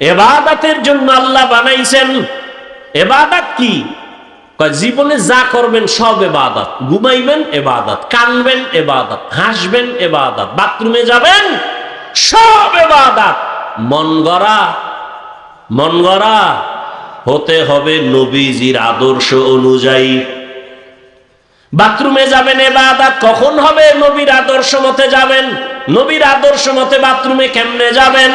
এবাদাতের জন্য আল্লাহ বানাইছেন। এবাদাত কি? জীবনে যা করবেন সব এবাদাত। ঘুমাইবেন এবাদাত, কানবেন এবাদাত, হাসবেন এবাদাত, বাথরুমে যাবেন সব এবাদাত। মন গড়া মন গড়া। হতে হবে নবীজির আদর্শ অনুযায়ী। বাথরুমে যাবেন এবাদাত, কখন হবে নবীর আদর্শ মতে যাবেন? নবীর আদর্শ মতে বাথরুমে কেমনে যাবেন?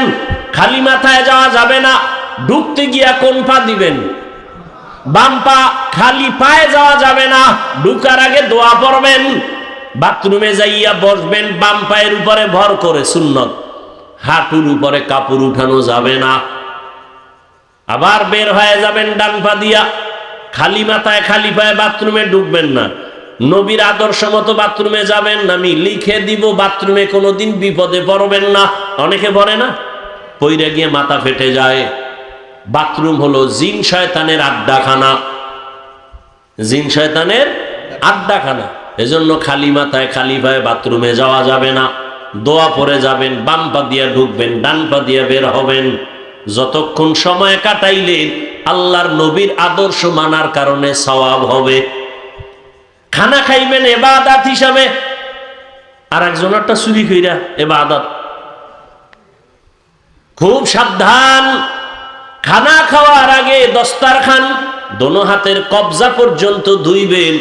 খালি মাথায় যাওয়া যাবে না। ঢুকতে গিয়া কোন পা দিবেন? বাম পা খালি পায়ে যাওয়া যাবে না। ঢুকার আগে দোয়া পড়বেন। বাথরুমে যাইয়া বসবেন, বাম পায়ের উপরে ভর করে সুন্নত। হাঁটুর উপরে কাপড় উঠানো যাবে না। আবার বের হয়ে যাবেন ডান পা দিয়া। খালি মাথায়, খালি পায়ে বাথরুমে ঢুকবেন না। নবীর আদর্শ মতো বাথরুমে যাবেন আমি লিখে দিব, বাথরুমে কোনোদিন বিপদে পড়বেন না। অনেকে পড়ে না, পইরে গিয়ে মাথা ফেটে যায়। বাথরুম হলো জিন শয়তানের আড্ডাখানা। জিন শয়তানের আড্ডাখানা। এজন্য খালি মাথায়, খালি পায়ে বাথরুমে যাওয়া যাবে না। দোয়া পরে যাবেন, বাম পা দিয়ে ঢুকবেন, ডান পা দিয়ে বের হবেন। যতক্ষণ সময় কাটাইলেন, আল্লাহর নবীর আদর্শ মানার কারণে সওয়াব হবে। খানা খাইবেন এবাদাত হিসাবে। আর একজনেরটা চুরি কইরা এবাদাত। খুব সাবধান। খানা খাওয়ার আগে দস্তার খান দোনো হাতের কবজা পর্যন্ত ধুইবেন,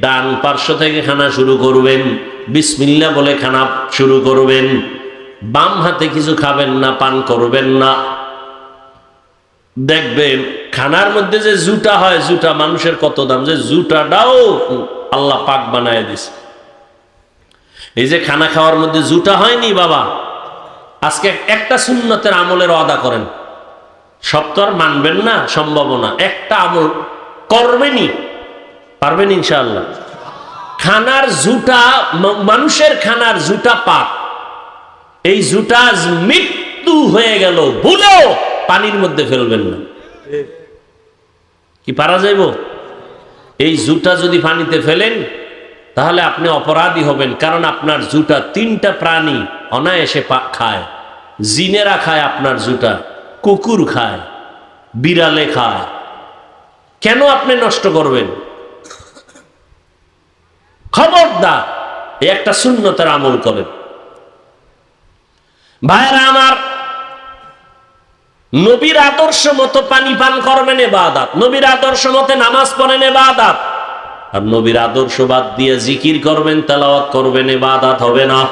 ডান পার্শ্ব থেকে খানা শুরু করবেন, বিসমিল্লা বলে খানা শুরু করবেন, বাম হাতে কিছু খাবেন না, পান করবেন না। দেখবেন, খানার মধ্যে যে জুটা হয়, জুটা মানুষের কত দাম, যে জুটাটাও আল্লাহ পাক বানায় দিছে। এই যে খানা খাওয়ার মধ্যে জুটা হয়নি বাবা। আজকে একটা সুন্নতের আমলের অদা করেন। সব তো আর মানবেন না সম্ভাবনা একটা আমল করবেনই, পারবেন ইনশাআল্লাহ। খানার জুটা মানুষের খানার জুটা পাক। এই জুটা মৃত্যু হয়ে গেল, ভুলেও পানির মধ্যে ফেলবেন না। কি পারা যাইব? এই জুটা যদি পানিতে ফেলেন, তাহলে আপনি অপরাধী হবেন, কারণ আপনার জুটা তিনটা প্রাণী অনায়াসে খায়। জিনেরা খায় আপনার জুটা, কুকুর খায়, বিড়ালে খায়। কেন আপনি নষ্ট করবেন? খবরদার, এই একটা শূন্যতার আমল করেন। ভাইরা আমার নবীর আদর্শ মতো পানি পান করবেন এবাদাত। নবীর আদর্শ মতে নামাজ পড়েন এবাদাত। আর নবীর আদর্শ বাদ দিয়ে জিকির করবেন, তেলাওয়াত করবেন, এবাদাত হবে না।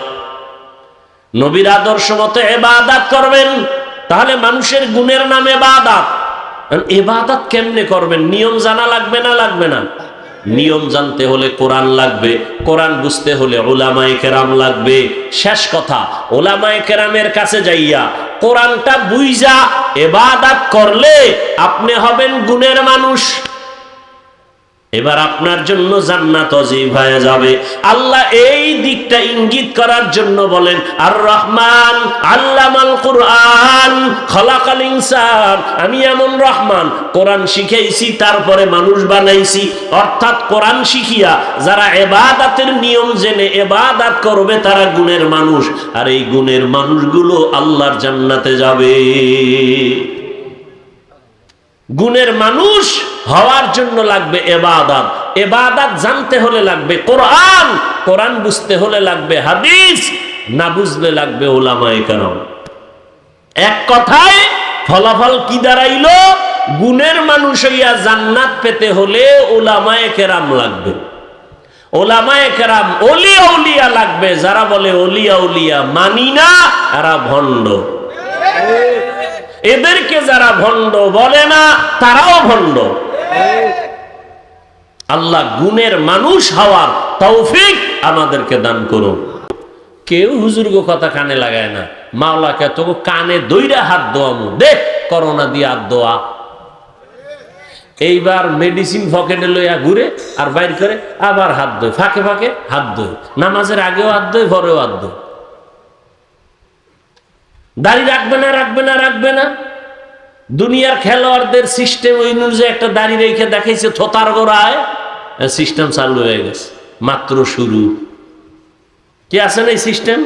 নবীর আদর্শ মতো এবাদাত করবেন, তাহলে মানুষের গুণের নাম এবাদাত। এবাদাত কেমনে করবেন? নিয়ম জানা লাগবে না লাগবে না। নিয়ম জানতে হলে কোরআন লাগবে, কোরআন বুঝতে হলে ওলামায় কেরাম লাগবে। শেষ কথা ওলামায় কেরামের কাছে যাইয়া কোরআনটা বুইজা, এবাদাত করলে আপনি হবেন গুণের মানুষ। এবার আপনার জন্য জান্নাত অজীব হয়ে যাবে। আল্লাহ এই দিকটা ইঙ্গিত করার জন্য বলেন আর রহমান আল্লামাল কোরআন, খলাকাল ইনসান। আমি এমন রহমান, কোরআন শিখাইছি তারপরে মানুষ বানাইছি। অর্থাৎ কোরআন শিখিয়া যারা এবাদাতের নিয়ম জেনে এবাদাত করবে, তারা গুণের মানুষ। আর এই গুণের মানুষগুলো আল্লাহর জান্নাতে যাবে। গুণের মানুষ হওয়ার জন্য লাগবে এবাদাত। এবাদাত জানতে হলে লাগবে কোরআন কোরআন বুঝতে হলে লাগবে হাদিস, না বুঝলে লাগবে ওলামায়ে কেরাম। এক কথায়, ফলাফল কি দাঁড়াইল? গুণের মানুষ হইয়া জান্নাত পেতে হলে ওলামায়ে কেরাম লাগবে। ওলামায়ে কেরাম অলিয়া উলিয়া লাগবে, যারা বলে অলিয়া উলিয়া মানি না এরা ভণ্ড। এদেরকে যারা ভণ্ড বলে না, তারাও ভণ্ড। আল্লাহ গুণের মানুষ হওয়ার তৌফিক আমাদেরকে দান করুন। কেউ হুজুর্গ কথা কানে লাগায় না। মাওলাকে তোকে কানে দইরা হাত দোয়ামু। দেখ, করোনা দিয়ে হাত দোয়া। এইবার মেডিসিন পকেটে লইয়া ঘুরে আর বাইর করে আবার হাত দই ফাঁকে ফাঁকে হাত দই নামাজের আগেও হাত দই পরেও হাত দই দাড়ি রাখবে না রাখবে না রাখবে না। দুনিয়ার খেলোয়াড়দের সিস্টেম ওই অনুযায়ী একটা দাড়ি রেখে দেখাইছে, থোতার গোড়ায় সিস্টেম চালু হয়ে গেছে। মাত্র শুরু। কি আছে না এই সিস্টেম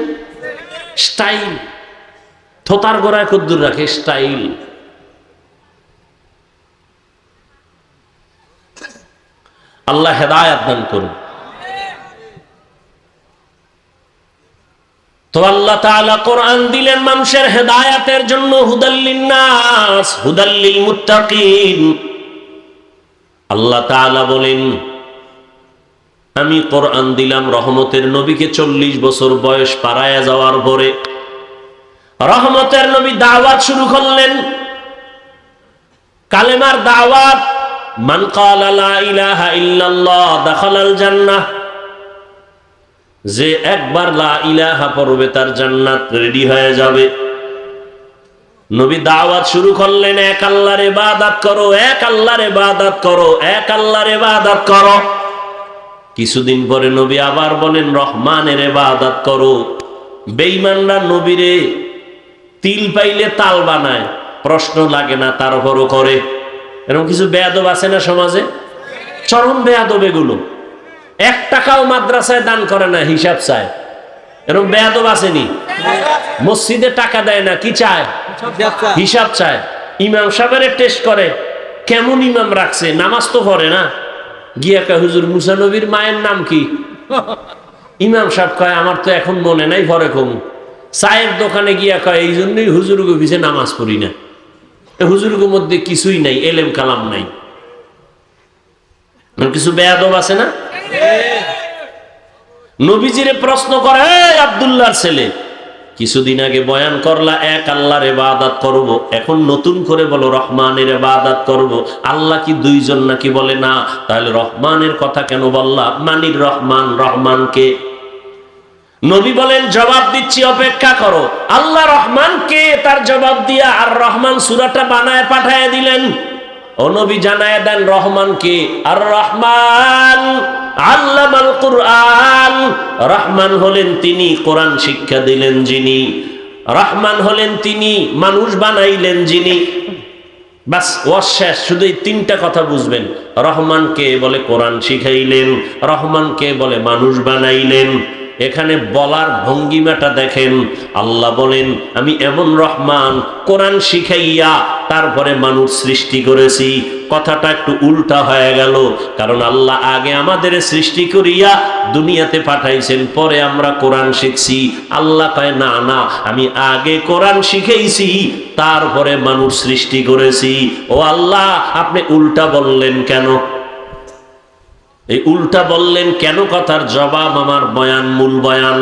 স্টাইল থোতার গোড়ায় কদ্দুর রাখে স্টাইল আল্লাহ হেদায়াত দান করুন। তো আল্লাহ তাআলা কোরআন দিলেন মানুষের হেদায়াতের জন্য, হুদাল্লিন নাস, হুদাল্লিল মুত্তাকিন। আল্লাহ তাআলা বলেন, আমি কোরআন দিলাম রহমতের নবীকে চল্লিশ বছর বয়স পারায়া যাওয়ার পরে। রহমতের নবী দাওয়াত শুরু করলেন। কালেমার দাওয়াত, মান ক্বালা লা ইলাহা ইল্লাল্লাহ, দাখালাল জান্নাহ। যে একবার লা ইলাহা পড়বে তার জান্নাত রেডি হয়ে যাবে। নবী দাওয়াত শুরু করলেন, এক আল্লাহর ইবাদত করো, এক আল্লাহর ইবাদত করো, এক আল্লাহর ইবাদত করো। কিছুদিন পরে নবী আবার বলেন, রহমানের ইবাদত করো। বেঈমানরা নবীরে তিল পাইলে তাল বানায়, প্রশ্ন লাগে না তার উপরও করে। এরকম কিছু বেয়াদব আছে না সমাজে? চরম বেয়াদব এগুলো। এক টাকাও মাদ্রাসায় দান করে না হিসাব চায়। এরকম বেয়াদব আসেনি? মসজিদে টাকা দেয় না কি চায়? হিসাব চায়। ইমাম সাহেবের টেস্ট করে কেমন ইমাম রাখছে? নামাজ তো পড়ে না। গিয়া কয় হুজুর মুসানবীর মায়ের নাম কি? ইমাম সাহেব কয় আমার তো এখন মনে নাই পরে কমু। চায়ের দোকানে গিয়া কয় এই জন্যই হুজুরগো পিছে নামাজ পড়ি না। হুজুরগোর মধ্যে কিছুই নাই এলেম কালাম নাই। এমন কিছু বেয়াদব আছে না? নবীজিরে প্রশ্ন করে, "এই আব্দুল্লাহর ছেলে, কিছুদিন আগে বয়ান করলা, এক আল্লাহর এবাদাত করব, এখন নতুন করে বলো রহমানের এবাদাত করব, আল্লাহ কি দুইজন নাকি বলে, না, তাহলে রহমানের কথা কেন বললা? মানির রহমান রহমানকে নবী বলেন, জবাব দিচ্ছি, অপেক্ষা করো। আল্লাহ রহমানকে তার জবাব দিয়া আর রহমান সুরাটা বানায় পাঠায় দিলেন। ও নবী জানায় দেন রহমান কে? আর রহমান আল্লামাল কুরআন। রহমান হলেন তিনি কোরআন শিক্ষা দিলেন যিনি। রহমান হলেন তিনি মানুষ বানাইলেন যিনি। বাস অশেষ শুধু এই তিনটা কথা বুঝবেন। রহমানকে বলে কোরআন শিখাইলেন রহমানকে বলে মানুষ বানাইলেন। এখানে বলার ভঙ্গিমাটা দেখেন। আল্লাহ বলেন, আমি এমন রহমান, কোরআন শিখাইয়া তারপরে মানুষ সৃষ্টি করেছি। কথাটা একটু উল্টা হয়ে গেল, কারণ আল্লাহ আগে আমাদের সৃষ্টি করিয়া দুনিয়াতে পাঠাইছেন, পরে আমরা কোরআন শিখছি। আল্লাহ কয়, না না, আমি আগে কোরআন শিখেইছি, তারপরে মানুষ সৃষ্টি করেছি। ও আল্লাহ, আপনি উল্টা বললেন কেন? এই উল্টা বললেন কেন কথার জবাব আমার বয়ান মূল বয়ান?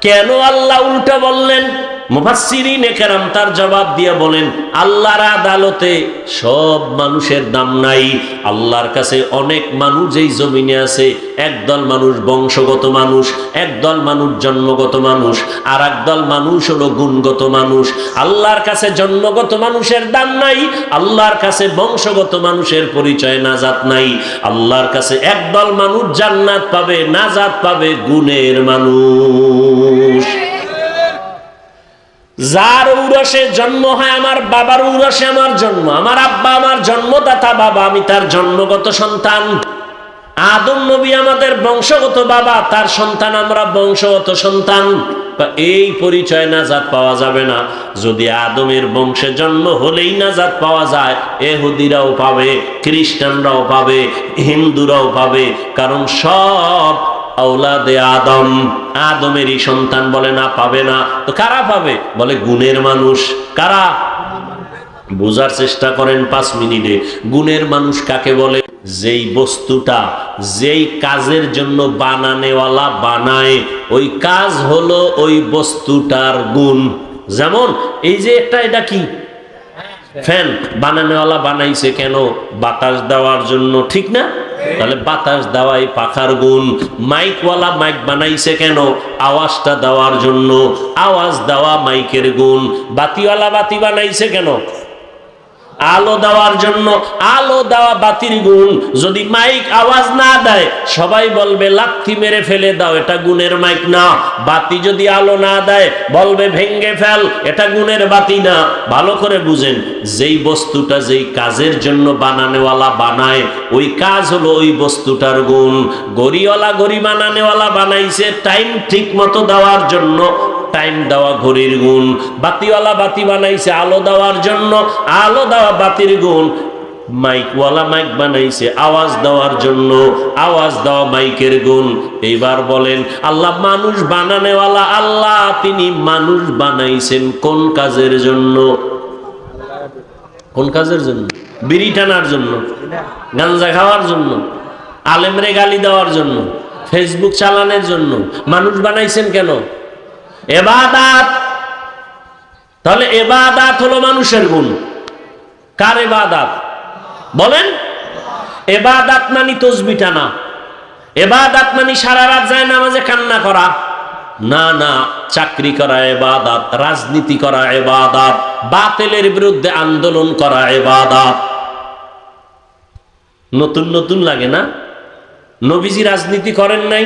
কেন আল্লাহ উল্টা বললেন? তার জবাব দিয়ে বলেন, আল্লাহর আদালতে সব মানুষের দাম নাই। আল্লাহর কাছে অনেক মানুষ এই জমিনে আছে, একদল মানুষ বংশগত মানুষ, একদল মানুষ জন্মগত মানুষ, আর একদল মানুষ হলো গুণগত মানুষ। আল্লাহর কাছে জন্মগত মানুষের দাম নাই, আল্লাহর কাছে বংশগত মানুষের পরিচয় নাজাত নাই। আল্লাহর কাছে একদল মানুষ জান্নাত পাবে, নাজাত পাবে গুণের মানুষ। যার উরসে জন্ম হয় আমার বাবার উরসে আমার জন্ম, আমার আব্বা আমার জন্মদাতা বাবা আমি তার জন্মগত সন্তান। আদম নবী আমাদের বংশগত বাবা, তার সন্তান আমরা বংশগত সন্তান। এই পরিচয় নাজাত পাওয়া যাবে না। যদি আদমের বংশে জন্ম হলেই নাজাত পাওয়া যায়, এহুদিরাও পাবে, খ্রিস্টানরাও পাবে, হিন্দুরাও পাবে, কারণ সব আউলাদে আদম। আদমেরই সন্তান বলে, না, পাবে না। তো কারা পাবে? বলে, গুণের মানুষ। কারা? বোঝার চেষ্টা করেন পাঁচ মিনিটে। গুণের মানুষ কাকে বলে? যেই বস্তুটা, যেই কাজের জন্য বানানেওয়ালা বানায়, ওই কাজ হলো ওই বস্তুটার গুণ। যেমন, এই যে একটা, এটা কি? ফ্যান বানানোওয়ালা বানাইছে কেন? বাতাস দেওয়ার জন্য ঠিক না? তাহলে বাতাস দেওয়াই পাখার গুণ। মাইকওয়ালা মাইক বানাইছে কেন? আওয়াজটা দেওয়ার জন্য। আওয়াজ দেওয়া মাইকের গুণ। বাতিওয়ালা বাতি বানাইছে কেন? আলো দেওয়ার জন্য আলো দেওয়া বাতির গুণ। যদি মাইক আওয়াজ না দেয়, সবাই বলবে, লাথি মেরে ফেলে দাও, এটা গুণের মাইক না। বাতি যদি আলো না দেয়, বলবে ভেঙ্গে ফেল, এটা গুণের বাতি না। ভালো করে বুঝেন, যেই বস্তুটা যেই কাজের জন্য বানানেওয়ালা বানায়, ওই কাজ হলো ওই বস্তুটার গুণ। গড়িওয়ালা গড়ি বানানেওয়ালা বানাইছে, টাইম ঠিক মতো দেওয়ার জন্য টাইম দেওয়া ঘড়ির গুণ। বাতিওয়ালা বাতি বানাইছে, আলো দেওয়ার জন্য। আলো দেওয়া বাতির গুণ। মাইকওয়ালা মাইক বানাইছে, আওয়াজ দেওয়ার জন্য। আওয়াজ দেওয়া মাইকের গুণ। এইবার বলেন, আল্লাহ মানুষ বানানেওয়ালা আল্লাহ, তিনি মানুষ বানাইছেন কোন কাজের জন্য? কোন কাজের জন্য? বিড়ি টানার জন্য, গাঞ্জা খাওয়ার জন্য, আলেমরে গালি দেওয়ার জন্য, ফেসবুক চালানোর জন্য। মানুষ বানাইছেন কেন? এবাদাত। তাহলে এবাদাত হলো মানুষের গুণ। কার এবাদাত? বলেন। এবাদাত মানি তসবি টানা এবাদাত মানি সারা রাত যায় নামাজে কান্না করা। না না, চাকরি করা এবাদাত, রাজনীতি করা এবাদাত, বাতিলের বিরুদ্ধে আন্দোলন করা এবাদাত। নতুন নতুন লাগে না? নবীজি রাজনীতি করেন নাই?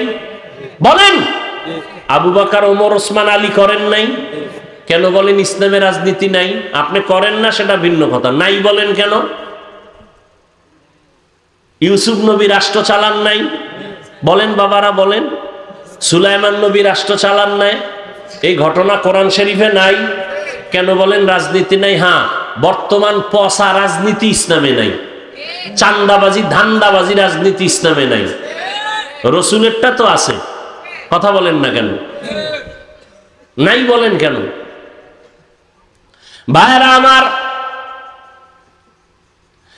বলেন। আবু বাকার, ওমর, ওসমান, আলী করেন নাই? কেন বলেন ইসলামের রাজনীতি নাই? আপনি করেন না, সেটা ভিন্ন কথা। নাই বলেন কেন? ইউসুফ নবী রাষ্ট্র চালান নাই? বলেন বাবারা, বলেন। সুলাইমান নবী রাষ্ট্র চালান নাই? এই ঘটনা কোরআন শরীফে নাই? কেন বলেন রাজনীতি নাই? হ্যাঁ বর্তমান পসা রাজনীতি ইসলামে নাই। চান্দাবাজি, ধান্দাবাজি রাজনীতি ইসলামে নাই। রসুলেরটা তো আছে। কথা বলেন না কেন? নাই বলেন কেন? ভাইরা আমার,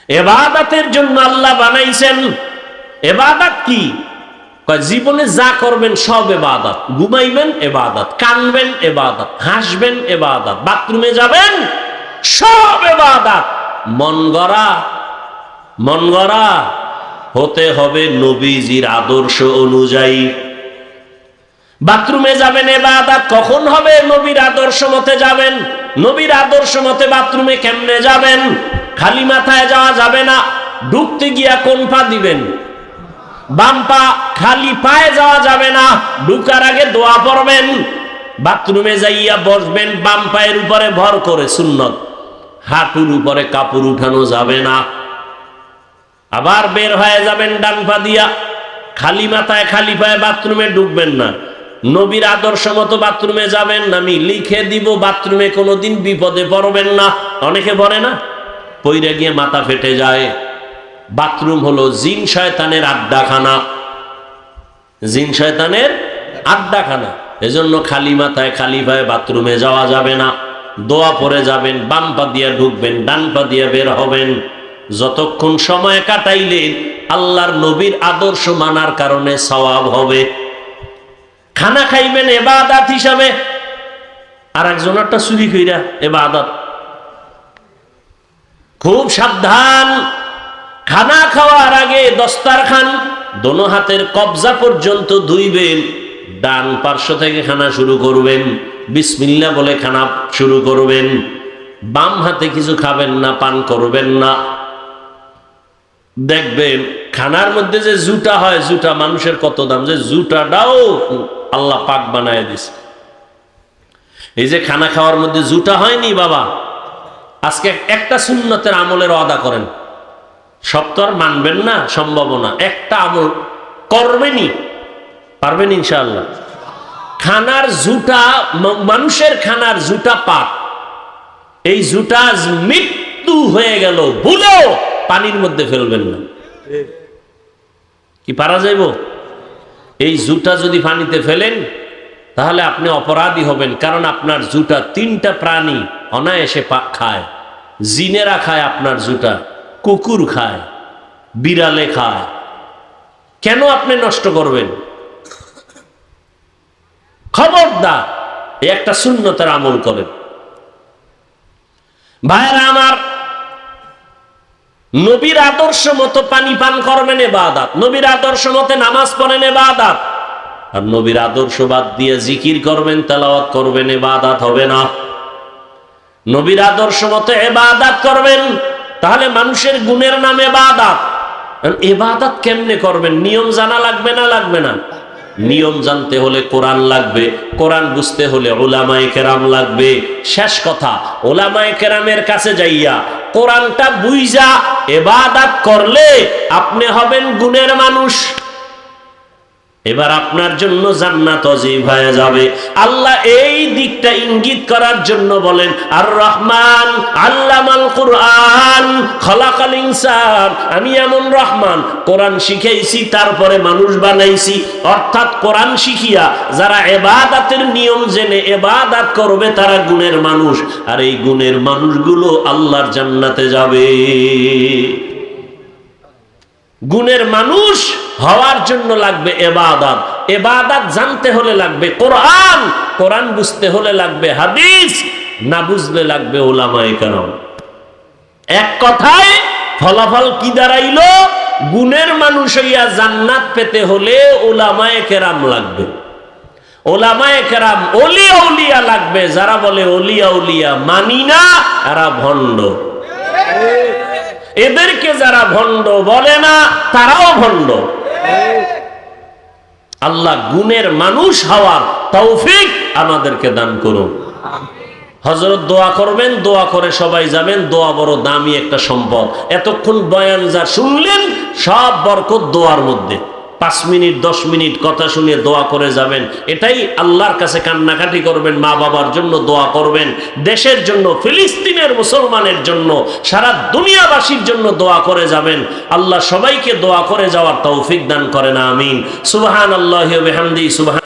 এবাদাতের জন্য আল্লাহ বানাইছেন, এবাদাত কি? জীবনে যা করবেন সব এবাদাত। ঘুমাইবেন এবাদাত, কানবেন এবাদাত, হাসবেন এবাদাত, বাথরুমে যাবেন সব এবাদাত। মন গড়া মন গড়া, হতে হবে নবীজির আদর্শ অনুযায়ী। বাথরুমে যাবেন এবাদাত, কখন হবে? নবীর আদর্শ মতে যাবেন। নবীর আদর্শ মতে বাথরুমে কেমনে যাবেন? খালি মাথায় যাওয়া যাবে না, ঢুকতে গিয়া কোন পা দিবেন? বাম পা খালি পায়ে যাওয়া যাবে না, ঢুকার আগে দোয়া পড়বেন। বাথরুমে যাইয়া বসবেন, বাম পায়ের উপরে ভর করে সুন্নত। হাঁটুর উপরে কাপড় উঠানো যাবে না। আবার বের হয়ে যাবেন ডান পা দিয়া। খালি মাথায়, খালি পায়ে বাথরুমে ঢুকবেন না। নবীর আদর্শ মতো বাথরুমে যাবেন আমি লিখে দিব, বাথরুমে কোনোদিন বিপদে পড়বেন না। অনেকে পড়ে না, পইরে গিয়ে মাথা ফেটে যায়। বাথরুম হলো জিন শয়তানের আড্ডাখানা। জিন শয়তানের আড্ডাখানা। এজন্য খালি মাথায়, খালি পায়ে বাথরুমে যাওয়া যাবে না। দোয়া পরে যাবেন, বাম পা দিয়ে ঢুকবেন, ডান পা দিয়ে বের হবেন। যতক্ষণ সময় কাটাইলেন আল্লাহর নবীর আদর্শ মানার কারণে সওয়াব হবে। খানা খাইবেন এবাদাত হিসাবে। আর একজনেরটা চুরি কইরা এবাদাত। খুব সাবধান। খানা খাওয়ার আগে দস্তার খান দোনো হাতের কবজা পর্যন্ত ধুইবেন, ডান পার্শ্ব থেকে খানা শুরু করবেন বিসমিল্লা বলে খানা শুরু করবেন, বাম হাতে কিছু খাবেন না, পান করবেন না। দেখবেন খানার মধ্যে যে জুটা হয়, জুটা মানুষের কত দাম? যে জুটাটাও আল্লাহ পাক বানায় দিছে। এই যে খানা খাওয়ার মধ্যে জুটা হয়নি বাবা, আজকে একটা সুন্নতের আমলের অদা করেন। সব তো আর মানবেন না সম্ভাবনা একটা আমল করবেনই, পারবেন ইনশাআল্লাহ। খানার জুটা মানুষের খানার জুটা পাক। এই জুটা মৃত্যু হয়ে গেল, ভুলেও পানির মধ্যে ফেলবেন না। কি পারা যাইব? এই জুটা যদি পানিতে ফেলেন, তাহলে আপনি অপরাধী হবেন, কারণ আপনার জুটা তিনটা প্রাণী অনায়াসে খায়। জিনেরা খায় আপনার জুটা কুকুর খায়, বিড়ালে খায়। কেন আপনি নষ্ট করবেন? খবরদার একটা শূন্যতার আমল করেন। ভাইরা আমার নবীর আদর্শ মতো পানি পান করবেন এবাদাত। নবীর আদর্শ মতে নামাজ পড়েন এবাদাত। আর নবীর আদর্শ বাদ দিয়ে জিকির করবেন, তেলাওয়াত করবেন, এবাদাত হবে না। নবীর আদর্শ মতো এবাদাত করবেন, তাহলে মানুষের গুণের নাম এবাদাত। এবাদাত কেমনে করবেন? নিয়ম জানা লাগবে না লাগবে না। নিয়ম জানতে হলে কোরআন লাগবে, কোরআন বুঝতে হলে ওলামায় কেরাম লাগবে। শেষ কথা ওলামায় কেরামের কাছে যাইয়া কোরআনটা বুইজা, এবাদাত করলে আপনি হবেন গুণের মানুষ। এবার আপনার জন্য জান্নাত অজীব হয়ে যাবে। আল্লাহ এই দিকটা ইঙ্গিত করার জন্য বলেন আর রহমান আল্লামাল কুরআন, খলাকাল ইনসান। আমি এমন রহমান, কোরআন শিখাইছি, তারপরে মানুষ বানাইছি। অর্থাৎ কোরআন শিখিয়া যারা এবাদাতের নিয়ম জেনে এবাদাত করবে, তারা গুণের মানুষ। আর এই গুণের মানুষগুলো আল্লাহর জান্নাতে যাবে। গুণের মানুষ হওয়ার জন্য লাগবে এবাদাত। এবাদাত জানতে হলে লাগবে কোরআন কোরআন বুঝতে হলে লাগবে হাদিস, না বুঝলে লাগবে ওলামায়ে কেরাম। এক কথায়, ফলাফল কি দাঁড়াইল? গুণের মানুষ হইয়া জান্নাত পেতে হলে ওলামায়ে কেরাম লাগবে। ওলামায়ে কেরাম অলিয়া উলিয়া লাগবে, যারা বলে অলিয়া উলিয়া মানি না এরা ভণ্ড। এদেরকে যারা ভণ্ড বলে না, তারাও ভণ্ড। আল্লাহ গুণের মানুষ হওয়ার তৌফিক আমাদেরকে দান করুন। হজরত দোয়া করবেন, দোয়া করে সবাই যাবেন, দোয়া বড় দামি একটা সম্পদ। এতক্ষণ বয়ান যা শুনলেন, সব বরকত দোয়ার মধ্যে। পাঁচ মিনিট, দশ মিনিট কথা শুনে দোয়া করে যাবেন। এটাই আল্লাহর কাছে কান্নাকাটি করবেন, মা বাবার জন্য দোয়া করবেন, দেশের জন্য, ফিলিস্তিনের মুসলমানের জন্য, সারা দুনিয়াবাসীর জন্য দোয়া করে যাবেন। আল্লাহ সবাইকে দোয়া করে যাওয়ার তৌফিক দান করে না আমিন সুবাহান আল্লাহ সুবহান